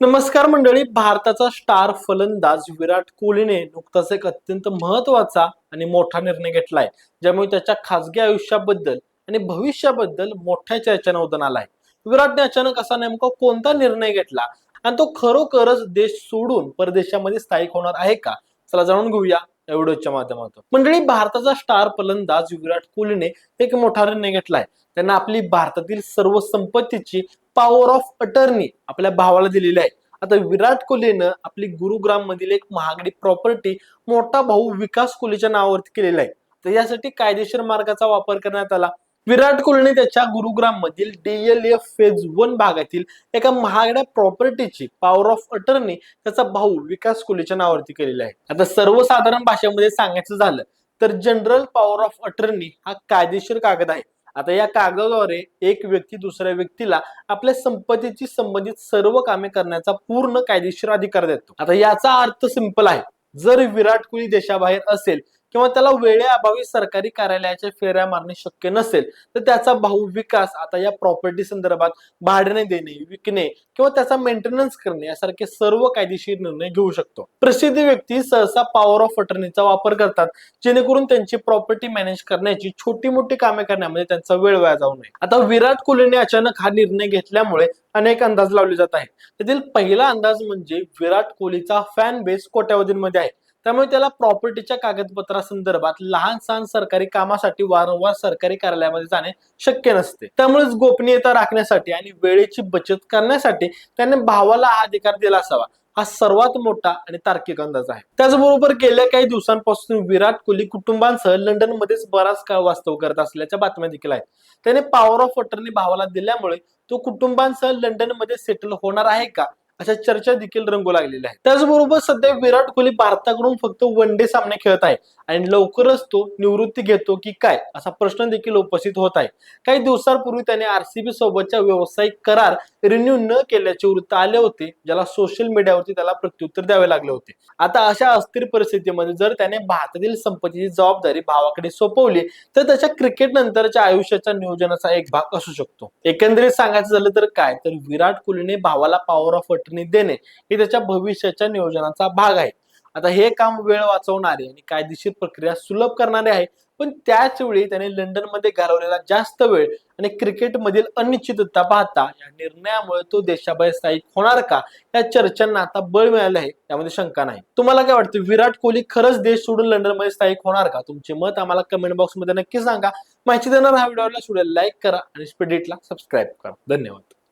नमस्कार मंडळी भारताचा स्टार फलंदाज विराट कोहलीने नुकताच एक अत्यंत महत्त्वाचा आणि मोठा निर्णय घेतलाय ज्यामुळे त्याच्या खासगी आयुष्याबद्दल आणि भविष्याबद्दल मोठ्या चर्चेनं उदन आलाय. विराटने अचानक असा नेमका कोणता निर्णय घेतला? आणि तो खरोखरच देश सोडून परदेशामध्ये स्थायिक होणार आहे का? चला जाणून घेऊया या व्हिडिओच्या माध्यमातून. मंडळी भारताचा स्टार फलंदाज विराट कोहलीने एक मोठा निर्णय घेतलाय. त्यांना आपली भारतातील सर्व संपत्तीची पॉवर ऑफ अटर्नी आपल्या भावाला दिलेली आहे. आता विराट कोहलीनं आपली गुरुग्राम मधील एक महागडी प्रॉपर्टी मोठा भाऊ विकास कोहलीच्या नावावरती केलेला आहे. तर यासाठी कायदेशीर मार्गाचा वापर करण्यात आला. विराट कोहलीने त्याच्या गुरुग्राम मधील डीएलएफ फेज वन भागातील एका महागड्या प्रॉपर्टीची पॉवर ऑफ अटर्नी त्याचा भाऊ विकास कोहलीच्या नावावरती केलेला आहे. आता सर्वसाधारण भाषेमध्ये सांगायचं झालं तर जनरल पॉवर ऑफ अटर्नी हा कायदेशीर कागद आहे. आता या कागदाद्वारे एक व्यक्ती दुसऱ्या व्यक्तीला आपल्या संपत्तीची संबंधित सर्व कामे करण्याचा पूर्ण कायदेशीर अधिकार देतो. आता याचा अर्थ सिंपल आहे. जर विराट कोहली देशाबाहेर असेल किंवा त्याला वेळेअभावी सरकारी कार्यालयाच्या फेऱ्या मारणे शक्य नसेल तर त्याचा भाऊ विकास आता या प्रॉपर्टी संदर्भात भाड्याने देणे विकणे किंवा त्याचा मेंटेनन्स करणे यासारखे सर्व कायदेशीर निर्णय घेऊ शकतो. प्रसिद्ध व्यक्ती सहसा पॉवर ऑफ अटर्नीचा वापर करतात जेणेकरून त्यांची प्रॉपर्टी मॅनेज करण्याची छोटी मोठी कामे करण्यामध्ये त्यांचा वेळ वाया जाऊ नये. आता विराट कोहलीने अचानक हा निर्णय घेतल्यामुळे अनेक अंदाज लावले जात आहेत. त्यातील पहिला अंदाज म्हणजे विराट कोहलीचा फॅन बेस कोट्यावधींमध्ये आहे. त्यामुळे त्याला प्रॉपर्टीच्या कागदपत्रासंदर्भात लहान सहान सरकारी कामासाठी वारंवार सरकारी कार्यालयामध्ये जाणे शक्य नसते. त्यामुळेच गोपनीयता राखण्यासाठी आणि वेळेची बचत करण्यासाठी त्याने भावाला हा अधिकार दिला असावा. हा सर्वात मोठा आणि तार्किक अंदाज आहे. त्याचबरोबर गेल्या काही दिवसांपासून विराट कोहली कुटुंबांसह लंडन मध्येच बराच काळ वास्तव करत असल्याच्या बातम्या देखील आहेत. त्याने पॉवर ऑफ अटर्नी भावाला दिल्यामुळे तो कुटुंबांसह लंडनमध्ये सेटल होणार आहे का? अशा चर्चा देखील रंगू लागलेल्या आहेत. त्याचबरोबर सध्या विराट कोहली भारताकडून फक्त वन डे सामने खेळत आहे. आणि लवकरच तो निवृत्ती घेतो की काय असा प्रश्न देखील उपस्थित होत आहे. काही दिवसांपूर्वी त्याने आरसीबी सोबतच्या व्यावसायिक करार रिन्यू न केल्याचे वृत्त आले होते ज्याला सोशल मीडियावरती त्याला प्रत्युत्तर द्यावे लागले होते. आता अशा अस्थिर परिस्थितीमध्ये जर त्याने भारतातील संपत्तीची जबाबदारी भावाकडे सोपवली तर त्याच्या क्रिकेट नंतरच्या आयुष्याच्या नियोजनाचा एक भाग असू शकतो. एकंदरीत सांगायचं झालं तर काय? तर विराट कोहलीने भावाला पॉवर ऑफ अटर्नी देणे हे त्याच्या भविष्याच्या नियोजनाचा भाग आहे. आता हे काम वेळ वाचवणारे आणि कायदेशीर प्रक्रिया सुलभ करणारे आहे पण त्याच वेळी त्याने लंडनमध्ये घालवलेला जास्त वेळ आणि क्रिकेट मधील अनिश्चितता पाहता या निर्णयामुळे तो देशाबाहेर स्थायिक होणार का या चर्चांना आता बळ मिळाले आहे त्यामध्ये शंका नाही. तुम्हाला काय वाटतं विराट कोहली खरंच देश सोडून लंडनमध्ये स्थायिक होणार का? तुमचे मत आम्हाला कमेंट बॉक्समध्ये नक्की सांगा. माहिती देणार हा व्हिडिओला लाईक करा आणि स्पिडिटला सबस्क्राईब करा. धन्यवाद.